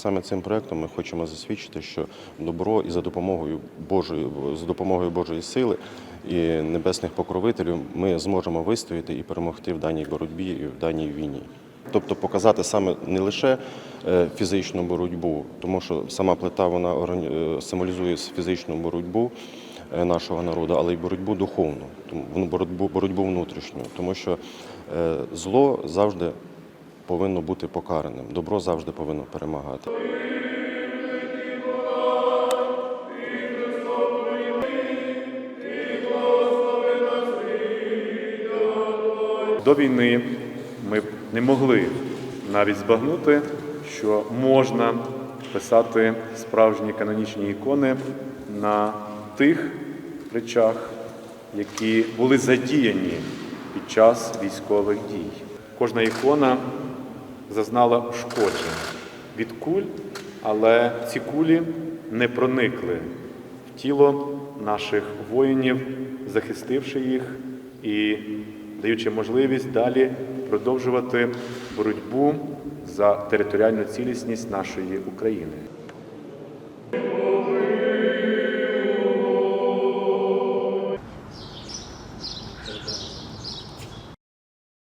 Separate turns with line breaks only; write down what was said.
саме цим проектом ми хочемо засвідчити, що добро і за допомогою Божої за допомогою Божої сили і небесних покровителів ми зможемо вистояти і перемогти в даній боротьбі і в даній війні. Тобто показати саме не лише е, фізичну боротьбу, тому що сама плита вона е, символізує фізичну боротьбу е, нашого народу, але й боротьбу духовну, ну, боротьбу, боротьбу внутрішню, тому що зло завжди повинно бути покараним, добро завжди повинно перемагати.
До війни ми не могли навіть збагнути, що можна писати справжні канонічні ікони на тих речах, які були задіяні під час військових дій. Кожна ікона зазнала ушкоджень від куль, але ці кулі не проникли в тіло наших воїнів, захистивши їх і даючи можливість далі продовжувати боротьбу за територіальну цілісність нашої України.